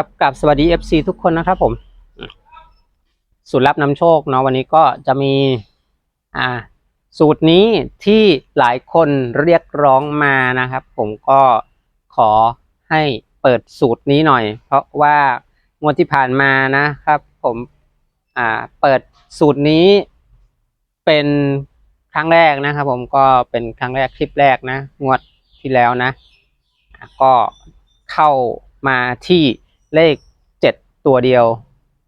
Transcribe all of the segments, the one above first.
ครับกับสวัสดี FC ทุกคนนะครับผมสูตรลับนำโชคเนาะวันนี้ก็จะมีอ่าสูตรนี้ที่หลายคนเรียกร้องมานะครับ ผมก็ขอให้เปิดสูตรนี้หน่อย เพราะว่างวดที่ผ่านมานะครับ ผมอ่าเปิดสูตรนี้เป็นครั้งแรกนะครับ ผมก็เป็นครั้งแรกคลิปแรกนะ งวดที่แล้วนะอะก็เข้ามาที่ เลขเจ็ดตัวเดียว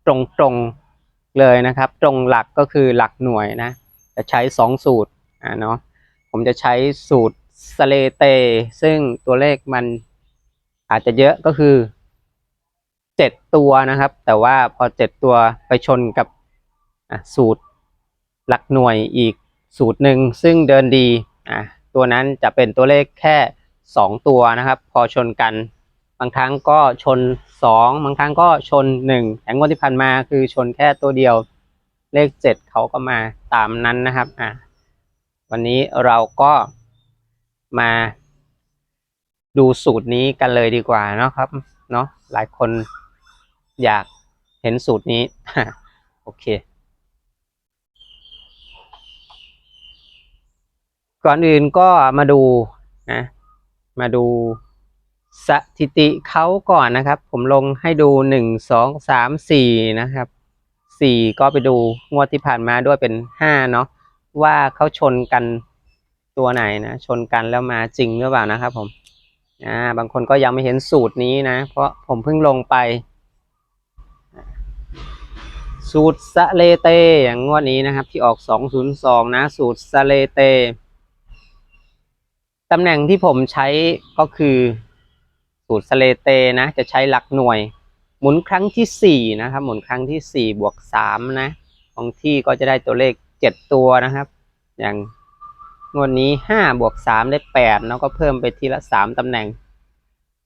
ตรงๆเลยนะครับ ตรงหลักก็คือหลักหน่วยนะ จะใช้สองสูตรอ่าเนาะผมจะใช้สูตรสเลเต ซึ่งตัวเลขมันอาจจะเยอะก็คือเจ็ดตัวนะครับ แต่ว่าพอเจ็ดตัวไปชนกับสูตรหลักหน่วยอีกสูตรหนึ่งซึ่งเดินดีอะตัวนั้นจะเป็นตัวเลขแค่สองตัวนะครับ พอชนกัน บางครั้งก็ชนสองบางครั้งก็ชนหนึ่งแต่งวดที่ผ่านมาคือชนแค่ตัวเดียวเลขเจ็ดเขาก็มาตามนั้นนะครับอะวันนี้เราก็มาดูสูตรนี้กันเลยดีกว่าเนาะครับเนาะหลายคนอยากเห็นสูตรนี้โอเค ก่อนอื่นก็มาดูนะมาดู สถิติเขาก่อนนะครับ ผมลงให้ดูหนึ่งสองสามสี่นะครับสี่ก็ไปดูงวดที่ผ่านมาด้วยเป็นห้าเนาะว่าเขาชนกันตัวไหนนะชนกันแล้วมาจริงหรือเปล่านะครับผมอ่าบางคนก็ยังไม่เห็นสูตรนี้นะ เพราะผมเพิ่งลงไป สูตรสะเลเต อย่างงวดนี้นะครับ ที่ออก202นะ สูตรสะเลเตตำแหน่งที่ผมใช้ก็คือ สูตรสเลเตนะ จะใช้หลักหน่วย หมุนครั้งที่สี่นะครับ หมุนครั้งที่สี่บวกสามนะของที่ก็จะได้ตัวเลขเจ็ดตัวนะครับ อย่างงวดนี้ห้าบวกสามได้แปดแล้วก็เพิ่มไปทีละสามตำแหน่ง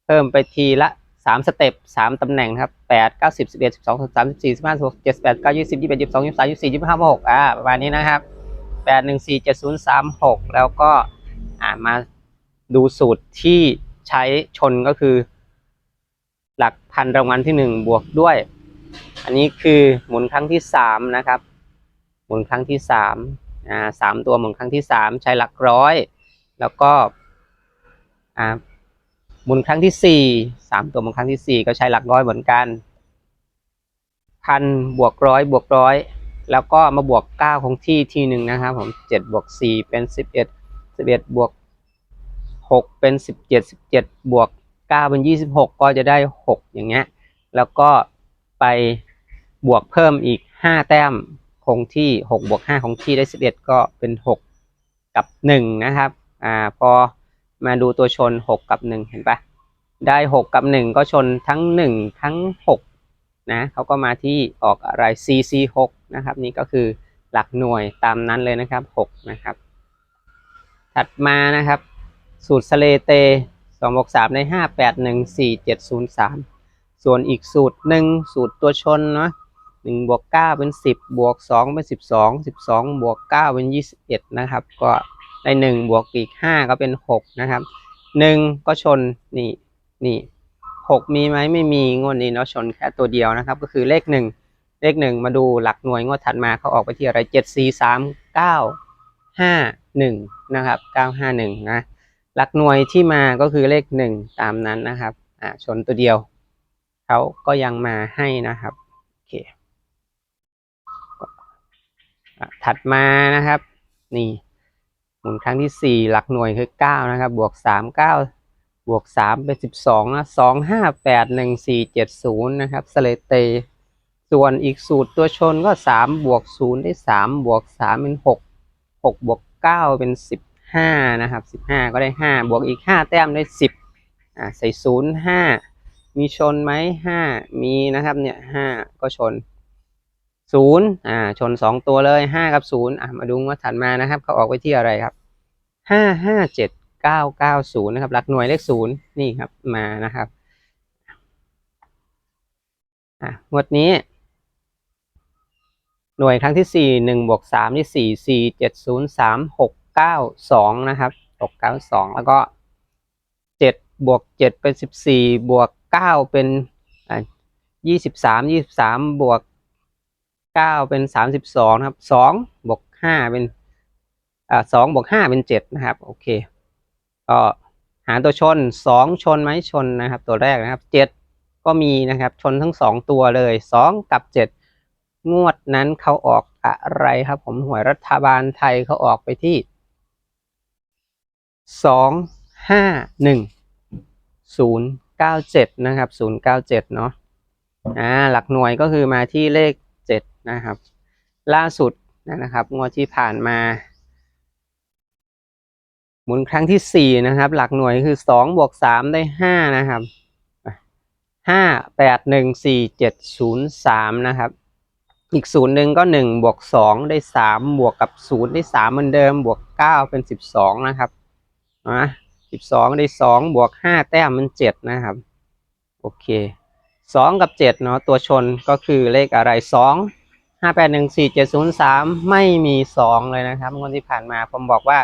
เพิ่มไปทีละสามสเต็ปสามตำแหน่งครับแปดเก้าสิบสิบเอ็ดสิบสองสิบสามสิบสี่สิบห้าสิบหกเจ็ดแปดเก้ายี่สิบยี่สิบเอ็ดยี่สิบสองยี่สิบสามยี่สิบสี่ยี่สิบห้าหกอ่าประมาณนี้นะครับแปดหนึ่งสี่เจ็ดศูนย์สามหกแล้วก็อ่ามาดูสูตรที่ ใช้ชนก็คือ หลักพันรางวัลที่หนึ่งบวกด้วย อันนี้คือหมุนครั้งที่สามนะครับ หมุนครั้งที่สามอ่าสามตัวหมุนครั้งที่สามใช้หลักร้อย แล้วก็อ่าหมุนครั้งที่สี่สามตัวหมุนครั้งที่สี่ก็ใช้หลักร้อยเหมือนกันพันบวกร้อยบวกร้อยแล้วก็มาบวกเก้าของที่ทีหนึ่งนะครับผมเจ็ดบวกสี่เป็นสิบเอ็ดสิบเอ็ดบวก หกเป็นสิบเจ็ดสิบเจ็ดบวกเก้าเป็นยี่สิบหกก็จะได้หกอย่างเงี้ยแล้วก็ไปบวกเพิ่มอีกห้าแต้มคงที่หกบวกห้าคงที่ได้สิบเอ็ดก็เป็นหกกับหนึ่งนะครับอ่าพอมาดูตัวชนหกกับหนึ่งเห็นปะได้หกกับหนึ่งก็ชนทั้งหนึ่งทั้งหกนะเขาก็มาที่ออกอะไร CC หกนะครับนี่ก็คือหลักหน่วยตามนั้นเลยนะครับหกนะครับ ถัดมานะครับ สูตรสเลเตสองบวกสามในห้าแปดหนึ่งสี่เจ็ดศูนย์สามส่วนอีกสูตรหนึ่งสูตรตัวชนเนาะหนึ่งบวกเก้าเป็นสิบบวกสองเป็นสิบสองสิบสองบวกเก้าเป็นยี่สิบเอ็ดนะครับ ก็ได้หนึ่งบวกอีกห้าก็เป็นหกนะครับหนึ่งก็ชนนี่นี่หกมีไหมไม่มีงวดนี้เนาะชนแค่ตัวเดียวนะครับ ก็คือเลขหนึ่งเลขหนึ่งมาดูหลักหน่วยงวดถัดมาเขาออกไปที่อะไรเจ็ดสี่สามเก้าห้าหนึ่งนะครับเก้าห้าหนึ่งนะ หลักหน่วยที่มาก็คือเลขหนึ่งตามนั้นนะครับอ่าชนตัวเดียวเขาก็ยังมาให้นะครับโอเคอถัดมานะครับ นี่หมุนครั้งที่สี่หลักหน่วยคือเก้านะครับ บวกสามเก้าบวกสามเป็นสิบสองนะสองห้าแปดหนึ่งสี่เจ็ดศูนย์นะครับสเลเต ส่วนอีกสูตรตัวชนก็สามบวกศูนย์ได้สามบวกสามเป็นหกหกบวกเก้าเป็นสิบ ห้านะครับสิบห้าก็ได้ห้าบวกอีกห้าแต้มได้สิบอ่าใส่ศูนย์ห้ามีชนไหมห้ามีนะครับเนี่ยห้าก็ชนศูนย์อ่าชนสองตัวเลยห้ากับศูนย์อ่ามาดูว่าถัดมานะครับเขาออกไว้ที่อะไรครับห้าห้าเจ็ดเก้าเก้าศูนย์นะครับหลักหน่วยเลขศูนย์นี่ครับมานะครับอ่างวดนี้ หน่วยครั้งที่สี่หนึ่งบวกสามที่สี่สี่เจ็ดศูนย์สามหก เก้าสองนะครับหกเก้าสองแล้วก็เจ็ดบวกเจ็ดเป็นสิบสี่บวกเก้าเป็นยี่สิบสามยี่สิบสามบวกเก้าเป็นสามสิบสองครับสองบวกห้าเป็นอ่าสองบวกห้าเป็นเจ็ดนะครับโอเคก็หาตัวชนสองชนไหมชนนะครับ ตัวแรกนะครับเจ็ดก็มีนะครับชนทั้งสองตัวเลยสองกับเจ็ดงวดนั้นเขาออกอะไรครับ ผมหวยรัฐบาลไทยเขาออกไปที่ สองห้าหนึ่งศูนย์เก้าเจ็ดนะครับศูนย์เก้าเจ็ดเนาะอ่าหลักหน่วยก็คือมาที่เลขเจ็ดนะครับ ล่าสุดนะครับงวดที่ผ่านมาหมุนครั้งที่สี่นะครับ หลักหน่วยคือสองบวกสามได้ห้านะครับห้าแปดหนึ่งสี่เจ็ดศูนย์สามนะครับ อีกศูนย์หนึ่งก็หนึ่งบวกสองได้สามบวกกับศูนย์ได้สามเหมือนเดิมบวกเก้าเป็นสิบสองนะครับ นะสิบสองได้สองบวกห้าแต้มเป็นเจ็ดนะครับ โอเคสองกับเจ็ดเนาะตัวชนก็คือเลขอะไรสองห้าแปดหนึ่งสี่เจ็ดศูนย์สามไม่มีสองเลยนะครับงวดที่ผ่านมาผมบอกว่า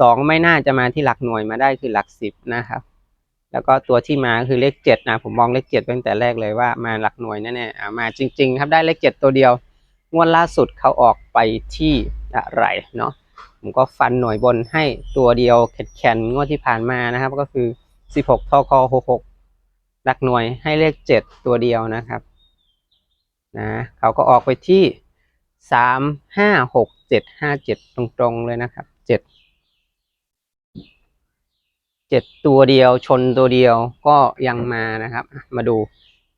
สองไม่น่าจะมาที่หลักหน่วยมาได้คือหลักสิบนะครับ แล้วก็ตัวที่มาคือเลขเจ็ดนะผมมองเลขเจ็ดตั้งแต่แรกเลยว่ามาหลักหน่วยแน่ๆอ่มาจริง ๆ ครับได้เลขเจ็ดตัวเดียวงวดล่าสุดเขาออกไปที่อะไรเนาะ ผมก็ฟันหน่วยบนให้ตัวเดียวแข็งๆงวดที่ผ่านมานะครับ ก็คือสิบหกทคหกหกหลักหน่วยให้เลขเจ็ดตัวเดียวนะครับนะเขาก็ออกไปที่สามห้าหกเจ็ดห้าเจ็ดตรงๆเลยนะครับเจ็ดเจ็ดตัวเดียวชนตัวเดียวก็ยังมานะครับ มาดู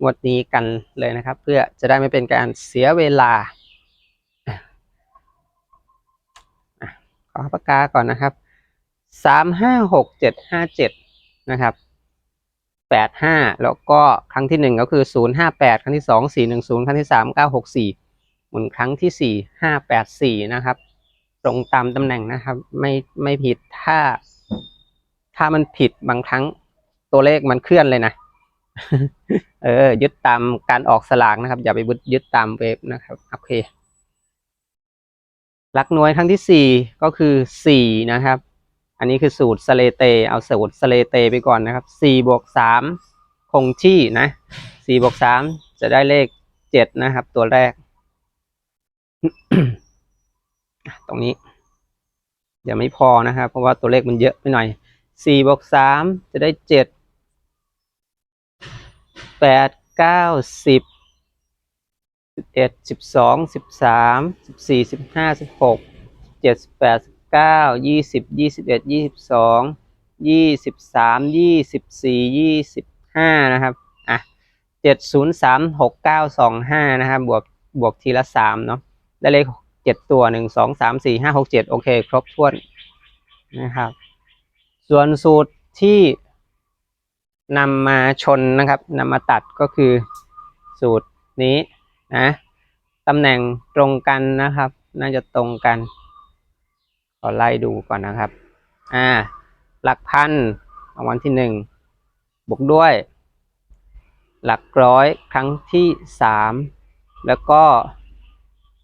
งวดนี้กันเลยนะครับ เพื่อจะได้ไม่เป็นการเสียเวลาอะอะ ขอปากกาก่อนนะครับสามห้าหกเจ็ดห้าเจ็ดนะครับแปดห้าแล้วก็ครั้งที่หนึ่งก็คือศูนย์ห้าแปดครั้งที่สองสี่หนึ่งศูนย์ครั้งที่สามเก้าหกสี่หมุนครั้งที่สี่ห้าแปดสี่นะครับ ตรงตามตำแหน่งนะครับ ไม่ไม่ผิดถ้า ถ้ามันผิดบางครั้งตัวเลขมันเคลื่อนเลยนะเออยึดตามการออกสลากนะครับ อย่าไปยึดตามเว็บนะครับ โอเค หลักหน่วยครั้งที่สี่ก็คือสี่นะครับ อันนี้คือสูตรสเลเต เอาสูตรสเลเตไปก่อนนะครับสี่บวกสามคงที่นะสี่บวกสามจะได้เลขเจ็ดนะครับ ตัวแรก ตรงนี้เดี๋ยวไม่พอนะครับ เพราะว่าตัวเลขมันเยอะไปหน่อยสี่บวกสามจะได้เจ็ดแปดเก้า สิบเอ็ดสิบสองสิบสามสิบสี่สิบห้าสิบหกเจ็ดสิบแปดสิบเก้ายี่สิบยี่สิบเอ็ดยี่สิบสองยี่สิบสามยี่สิบสี่ยี่สิบห้านะครับอะเจ็ดศูนย์สามหกเก้าสองห้านะครับบวกบวกทีละสามเนาะได้เลขเจ็ดตัวหนึ่งสองสามสี่ห้าหกเจ็ดโอเค ครบถ้วนนะครับ ส่วนสูตรที่นำมาชนนะครับนำมาตัดก็คือสูตรนี้ นะตำแหน่งตรงกันนะครับ น่าจะตรงกัน ขอไล่ดูก่อนนะครับ อ่า หลักพันรางวัลที่หนึ่งบวกด้วย หลักร้อยครั้งที่สามแล้วก็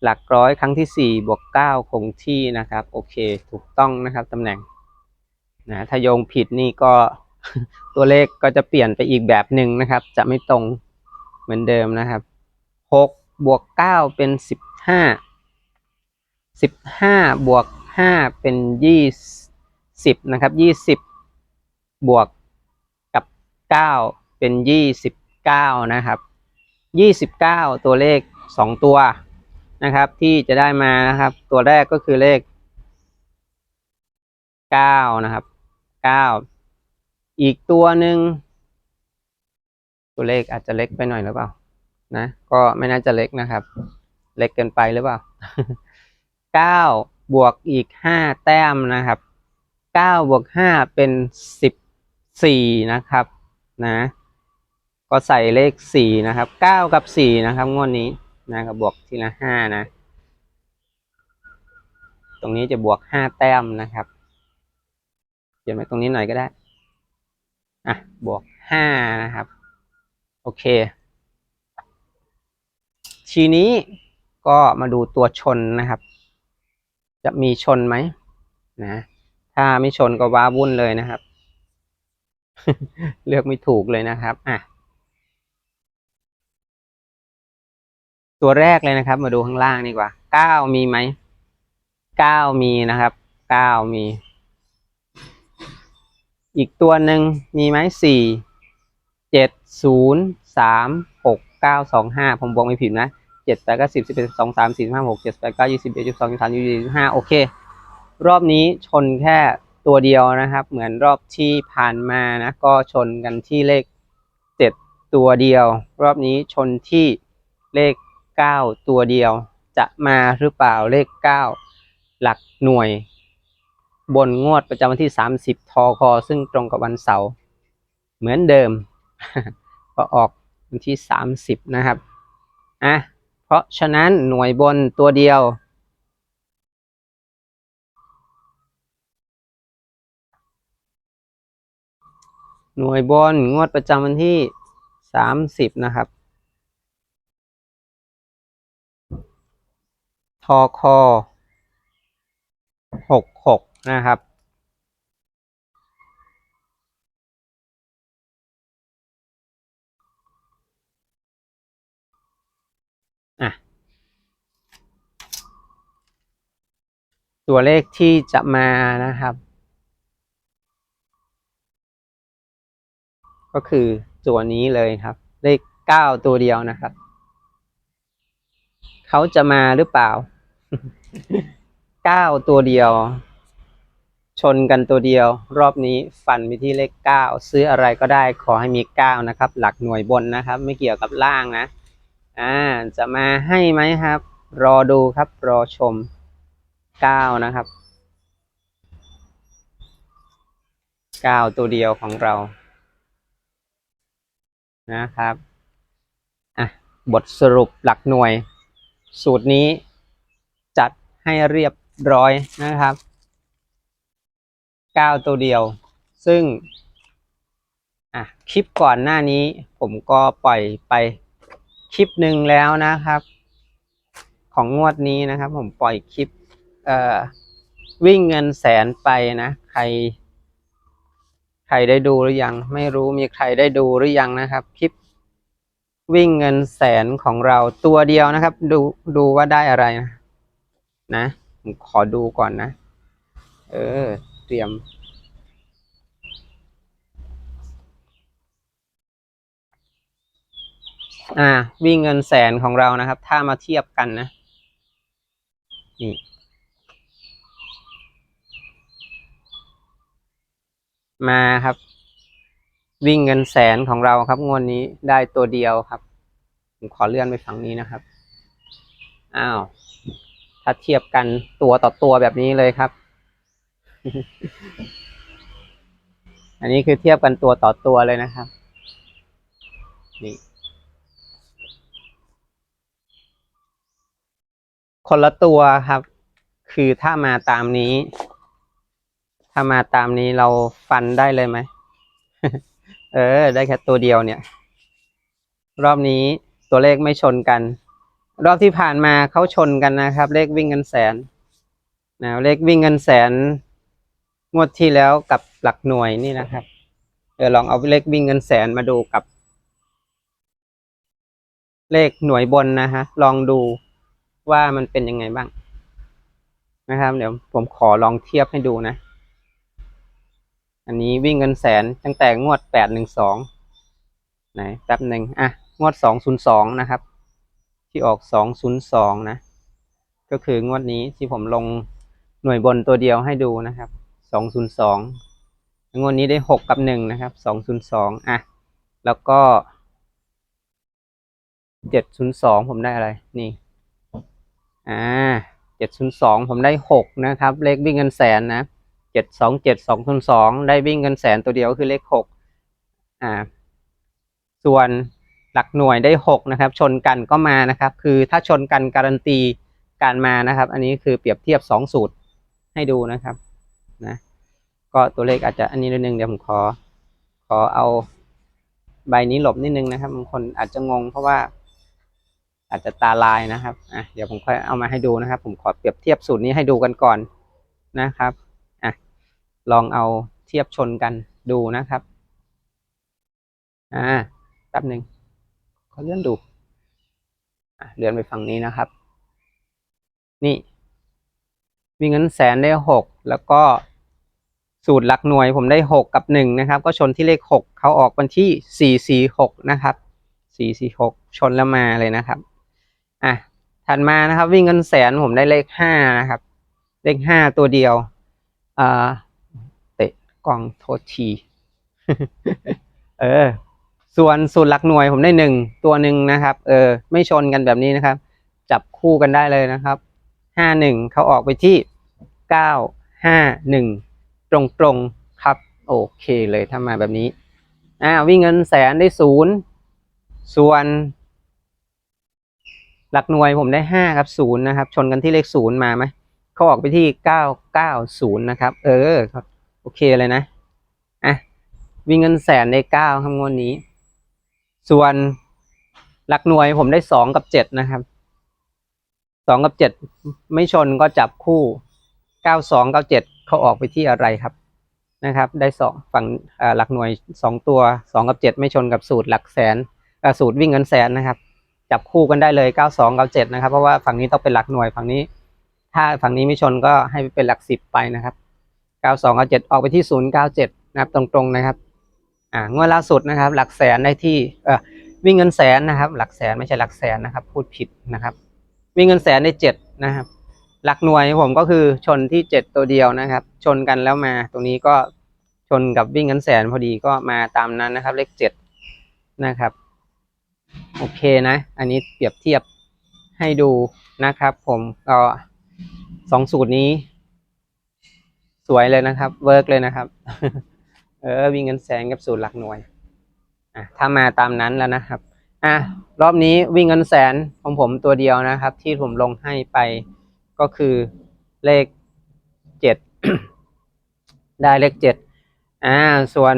หลักร้อยครั้งที่สี่บวกเก้าคงที่นะครับ โอเคถูกต้องนะครับตำแหน่งนะถ้าโยงผิดนี่ก็ตัวเลขก็จะเปลี่ยนไปอีกแบบหนึ่งนะครับ จะไม่ตรงเหมือนเดิมนะครับหก บวกเก้าเป็นสิบห้าสิบห้าบวกห้าเป็นยี่สิบนะครับยี่สิบบวกกับเก้าเป็นยี่สิบเก้านะครับยี่สิบเก้าตัวเลขสองตัวนะครับที่จะได้มานะครับ ตัวแรกก็คือเลขเก้านะครับเก้าอีกตัวหนึ่งตัวเลขอาจจะเล็กไปหน่อยหรือเปล่า นะ ก็ไม่น่าจะเล็กนะครับ เล็กเกินไปหรือเปล่าเก้าบวกอีกห้าแต้มนะครับเก้าบวกห้าเป็นสิบสี่นะครับ นะ ก็ใส่เลขสี่นะครับเก้ากับสี่นะครับงวดนี้นะครับบวกทีละห้านะ ตรงนี้จะบวกห้าแต้มนะครับเขียนไว้ตรงนี้หน่อยก็ได้อะบวกห้านะครับ โอเค ทีนี้ก็มาดูตัวชนนะครับ จะมีชนไหมนะ ถ้าไม่ชนก็ว้าวุ่นเลยนะครับ เลือกไม่ถูกเลยนะครับอะตัวแรกเลยนะครับ มาดูข้างล่างดีกว่าเก้ามีไหมเก้ามีนะครับเก้ามี อีกตัวหนึ่งมีไหมสี่เจ็ดศูนย์สามหกเก้าสองห้าผมบอกไม่ผิดนะ เจ็ดแปดเก็สิบสิบเอ็ดสองสามสี่ห้าหกเจ็ดแปดเก้ายี่สิบเอ็ดยี่สิบสองยี่สิบสามยี่สิบห้าโอเค รอบนี้ชนแค่ตัวเดียวนะครับ เหมือนรอบที่ผ่านมานะก็ชนกันที่เลขเจ็ดตัวเดียว รอบนี้ชนที่เลขเก้าตัวเดียว จะมาหรือเปล่าเลขเก้าหลักหน่วย บนงวดประจำวันที่30ทอคอซึ่งตรงกับวันเสาร์เหมือนเดิมก็ออกวันที่30นะครับอะ เพราะฉะนั้นหน่วยบนตัวเดียว หน่วยบนงวดประจำวันที่ 30 นะครับทอคอหกหกนะครับ อะ ตัวเลขที่จะมานะครับ ก็คือตัวนี้เลยครับ เลขเก้าตัวเดียวนะครับ เขาจะมาหรือเปล่าเก้าตัวเดียว ชนกันตัวเดียว รอบนี้ฟันไปที่เลขเก้าซื้ออะไรก็ได้ขอให้มีเก้านะครับ หลักหน่วยบนนะครับ ไม่เกี่ยวกับล่างนะอ่าจะมาให้ไหมครับ รอดูครับรอชม เก้านะครับเก้าตัวเดียวของเรา นะครับอะบทสรุปหลักหน่วย สูตรนี้จัดให้เรียบร้อยนะครับ9ตัวเดียว ซึ่งอะคลิปก่อนหน้านี้ผมก็ปล่อยไปคลิปหนึ่งแล้วนะครับ ของงวดนี้นะครับ ผมปล่อยคลิป วิ่งเงินแสนไปนะ ใคร ใครได้ดูหรือยัง ไม่รู้มีใครได้ดูหรือยังนะครับ คลิปวิ่งเงินแสนของเราตัวเดียวนะครับ ดูดูว่าได้อะไรนะนะผมขอดูก่อนนะ เออ เตรียม อ่า วิ่งเงินแสนของเรานะครับ ถ้ามาเทียบกันนะ นี่ มาครับ วิ่งเงินแสนของเราครับ งวดนี้ได้ตัวเดียวครับ ผมขอเลื่อนไปฝั่งนี้นะครับ อ้าว ถ้าเทียบกันตัวต่อตัวแบบนี้เลยครับ อันนี้คือเทียบกันตัวต่อตัวเลยนะครับ นี่คนละตัวครับ คือถ้ามาตามนี้ ถ้ามาตามนี้เราฟันได้เลยไหม เออ ได้แค่ตัวเดียวเนี่ย รอบนี้ตัวเลขไม่ชนกัน รอบที่ผ่านมาเขาชนกันนะครับ เลขวิ่งเงินแสนนะเลขวิ่งเงินแสนงวดที่แล้วกับหลักหน่วยนี่นะครับเออลองเอาเลขวิ่งเงินแสนมาดูกับ เลขหน่วยบนนะฮะ ลองดูว่ามันเป็นยังไงบ้างนะครับ เดี๋ยวผมขอลองเทียบให้ดูนะ อันนี้วิ่งเงินแสนตั้งแต่งวดแปดหนึ่งสองไหนแป๊บหนึ่งอะ งวดสองศูนย์สองนะครับ ที่ออกสองศูนย์สองนะ ก็คืองวดนี้ที่ผมลงหน่วยบนตัวเดียวให้ดูนะครับสองศูนย์สองงวดนี้ได้หกกับหนึ่งนะครับสองศูนย์สองอะ แล้วก็เจ็ดศูนย์สองผมได้อะไร นี่ อ่าเจ็ดศูนย์สองผมได้หกนะครับ เลขวิ่งเงินแสนนะ เจ็ดสองเจ็ดสองศูนย์สองได้วิ่งเงินแสนตัวเดียวคือเลขหกอ่า ส่วนหลักหน่วยได้หกนะครับ ชนกันก็มานะครับ คือถ้าชนกันการันตีการมานะครับ อันนี้คือเปรียบเทียบสองสูตรให้ดูนะครับนะก็ตัวเลขอาจจะอันนี้นิดนึงเดี๋ยวผมขอ ขอเอาใบนี้หลบนิดนึงนะครับบางคนอาจจะงงเพราะว่า อาจจะตาลายนะครับอะเดี๋ยวผมค่อยเอามาให้ดูนะครับ ผมขอเปรียบเทียบสูตรนี้ให้ดูกันก่อนนะครับ ลองเอาเทียบชนกันดูนะครับ อ่าแป๊บหนึ่งขอเลื่อนดูเลื่อนไปฝั่งนี้นะครับ นี่วิ่งเงินแสนได้หกแล้วก็สูตรหลักหน่วยผมได้หกกับหนึ่งนะครับ ก็ชนที่เลขหกเขาออกวันที่สี่สี่หกนะครับสี่สี่หกชนแล้วมาเลยนะครับอะถัดมานะครับ วิ่งเงินแสนผมได้เลขห้านะครับ เลขห้าตัวเดียวอ่า กล่องโทษทีเออ ส่วนสูตรหลักหน่วยผมได้หนึ่งตัวหนึ่งนะครับ เออ ไม่ชนกันแบบนี้นะครับ จับคู่กันได้เลยนะครับห้าหนึ่งเขาออกไปที่เก้าห้าหนึ่งตรงตรงครับ โอเคเลยถ้ามาแบบนี้อ่าวิ่งเงินแสนได้ศูนย์ส่วน หลักหน่วยผมได้ห้าครับศูนย์นะครับ ชนกันที่เลขศูนย์มาไหมเขาออกไปที่เก้าเก้าศูนย์นะครับ เออ เคเลยนะอะวิ่งเงินแสนได้เก้าครับงวดนี้ ส่วนหลักหน่วยผมได้สองกับเจ็ดนะครับสองกับเจ็ดไม่ชนก็จับคู่เก้าสองเก้าเจ็ดเขาออกไปที่อะไรครับนะครับ ได้สองฝั่งหลักหน่วยสองตัวสองกับเจ็ดไม่ชนกับสูตรหลักแสนสูตรวิ่งเงินแสนนะครับ จับคู่กันได้เลยเก้าสองเก้าเจ็ดนะครับ เพราะว่าฝั่งนี้ต้องเป็นหลักหน่วยฝั่งนี้ ถ้าฝั่งนี้ไม่ชนก็ให้เป็นหลักสิบไปนะครับ เก้าสองเก้าเจ็ดออกไปที่ศูนย์เก้าเจ็ดนะครับตรงๆนะครับ อ่างวดล่าสุดนะครับ หลักแสนได้ที่เออวิ่งเงินแสนนะครับ หลักแสนไม่ใช่หลักแสนนะครับ พูดผิดนะครับ วิ่งเงินแสนได้เจ็ดนะครับ หลักหน่วยผมก็คือชนที่เจ็ดตัวเดียวนะครับ ชนกันแล้วมาตรงนี้ก็ชนกับวิ่งเงินแสนพอดีก็มาตามนั้นนะครับ เลขเจ็ดนะครับ โอเคนะ อันนี้เปรียบเทียบให้ดูนะครับ ผมก็สองสูตรนี้ สวยเลยนะครับ เวิร์กเลยนะครับ เออ วิ่งเงินแสนกับสูตรหลักหน่วย อะ ถ้ามาตามนั้นแล้วนะครับ อะ รอบนี้วิ่งเงินแสนของผมตัวเดียวนะครับ ที่ผมลงให้ไปก็คือเลขเจ็ด ได้เลขเจ็ด อ่า ส่วน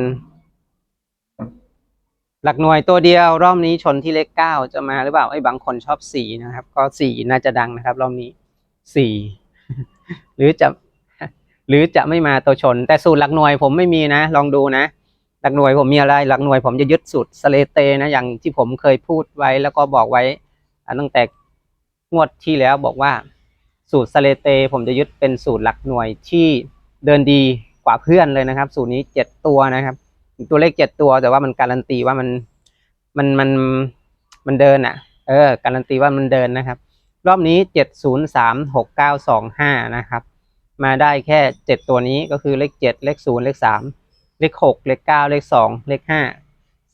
หลักหน่วยตัวเดียว รอบนี้ชนที่เลขเก้าจะมาหรือเปล่า ไอ้บางคนชอบสี่นะครับ ก็สี่น่าจะดังนะครับ รอบนี้สี่ หรือจะ หรือจะไม่มาตัวชน แต่สูตรหลักหน่วยผมไม่มีนะ ลองดูนะ หลักหน่วยผมมีอะไร หลักหน่วยผมจะยึดสูตรสเลเตนะอย่างที่ผมเคยพูดไว้แล้วก็บอกไว้ตั้งแต่งวดที่แล้วบอกว่า สูตรสเลเต ผมจะยึดเป็นสูตรหลักหน่วยที่เดินดีกว่าเพื่อนเลยนะครับ สูตรนี้เจ็ดตัวนะครับ ตัวเลขเจ็ดตัวแต่ว่ามันการันตีว่ามันมันมันมันเดินอะ เออ การันตีว่ามันเดินนะครับ รอบนี้เจ็ดศูนย์สามหกเก้าสองห้านะครับ มาได้แค่เจ็ดตัวนี้ก็คือเลขเจ็ดเลขศูนย์เลขสามเลขหกเลขเก้าเลขสองเลขห้า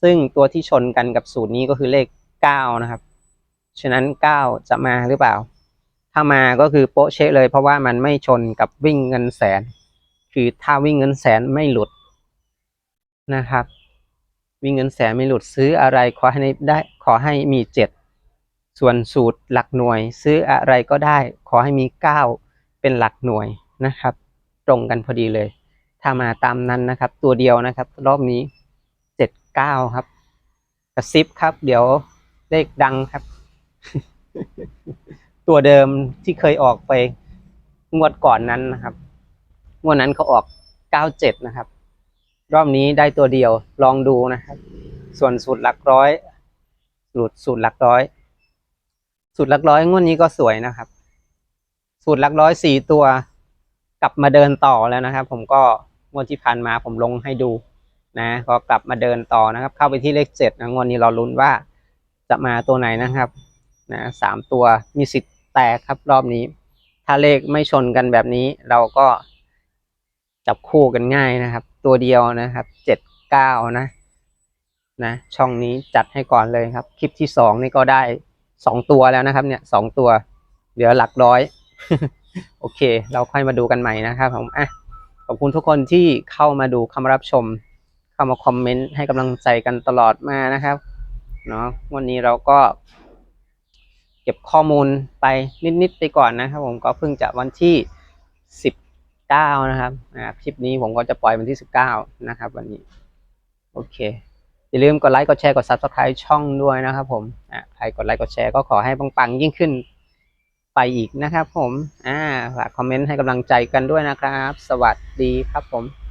ซึ่งตัวที่ชนกันกับสูตรนี้ก็คือเลขเก้านะครับ ฉะนั้นเก้าจะมาหรือเปล่า ถ้ามาก็คือโป๊ะเชะเลย เพราะว่ามันไม่ชนกับวิ่งเงินแสน คือถ้าวิ่งเงินแสนไม่หลุดนะครับ วิ่งเงินแสนไม่หลุดซื้ออะไรขอให้ได้ขอให้มีเจ็ดส่วนสูตรหลักหน่วย ซื้ออะไรก็ได้ขอให้มีเก้าเป็นหลักหน่วย นะครับ ตรงกันพอดีเลย ถ้ามาตามนั้นนะครับ ตัวเดียวนะครับ รอบนี้เจ็ดเก้าครับ กระซิบครับ เดี๋ยวเลขดังครับ ตัวเดิมที่เคยออกไปงวดก่อนนั้นนะครับงวดนั้นเขาออกเก้าเจ็ดนะครับ รอบนี้ได้ตัวเดียวลองดูนะครับ ส่วนสูตรหลักร้อยสูตรสูตรหลักร้อย สูตรหลักร้อยงวดนี้ก็สวยนะครับ สูตรหลักร้อยสี่ตัว ลับมาเดินต่อแล้วนะครับ ผมก็งวดที่ผ่านมาผมลงให้ดูนะก็กลับมาเดินต่อนะครับ เข้าไปที่เลขเจ็ดนะงวดนี้เราลุ้นว่าจะมาตัวไหนนะครับนะสามตัวมีสิทธิ์แตกครับรอบนี้ ถ้าเลขไม่ชนกันแบบนี้ เราก็จับคู่กันง่ายนะครับ ตัวเดียวนะครับเจ็ดเก้านะนะช่องนี้จัดให้ก่อนเลยครับ คลิปที่สองนี่ก็ได้สองตัวแล้วนะครับ เนี่ยสองตัว เหลือหลักร้อย โอเค เราค่อยมาดูกันใหม่นะครับผมอะขอบคุณทุกคนที่เข้ามาดูเข้ามารับชม เข้ามาคอมเมนต์ให้กำลังใจกันตลอดมานะครับเนาะวันนี้เราก็ เก็บข้อมูลไปนิดๆไปก่อนนะครับ ผมก็เพิ่งจะวันที่สิบเก้านะครับอ่าคลิปนี้ผมก็จะปล่อยวันที่สิบเก้านะครับ วันนี้ โอเคอย่าลืมกดไลค์กดแชร์กด subscribe ช่องด้วยนะครับผมอ่าใครกดไลค์กดแชร์ก็ขอให้ปังๆยิ่งขึ้น ไปอีกนะครับผม อ่า ฝากคอมเมนต์ให้กำลังใจกันด้วยนะครับ สวัสดีครับผม